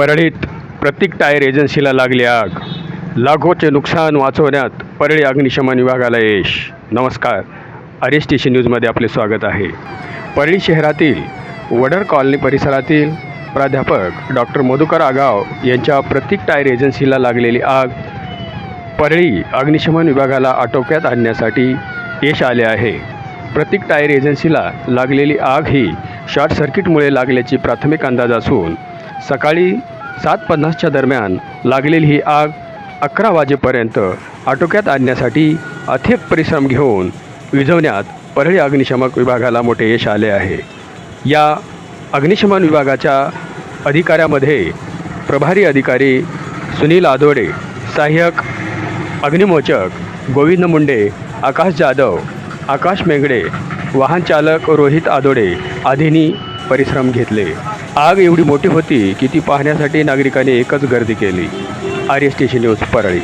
परळीत प्रत्येक टायर एजन्सीला लागली आग. लाखोचे नुकसान वाचवण्यात परळी अग्निशमन विभागाला यश. नमस्कार. आर एस टी सी न्यूजमध्ये आपले स्वागत आहे. परळी शहरातील वडर कॉलनी परिसरातील प्राध्यापक डॉक्टर मधुकर आगाव यांच्या प्रत्येक टायर एजन्सीला लागलेली आग परळी अग्निशमन विभागाला आटोक्यात आणण्यासाठी यश आले आहे. प्रत्येक टायर एजन्सीला लागलेली आग ही शॉर्ट सर्किटमुळे लागल्याची प्राथमिक अंदाज असून सकाळी सात पन्नासच्या दरम्यान लागलेली ही आग अकरा वाजेपर्यंत आटोक्यात आणण्यासाठी अथक परिश्रम घेऊन विझवण्यात परळी अग्निशमक विभागाला मोठे यश आले आहे. या अग्निशमन विभागाच्या अधिकाऱ्यामध्ये प्रभारी अधिकारी सुनील आदोडे सहाय्यक अग्निमोचक गोविंद मुंडे आकाश जाधव आकाश मेंगडे वाहनचालक रोहित आदोडे आदींनी परिश्रम घेतले. आग एवढी मोठी होती की ती पाहण्यासाठी नागरिकांनी एकच गर्दी केली. R S T news Parli.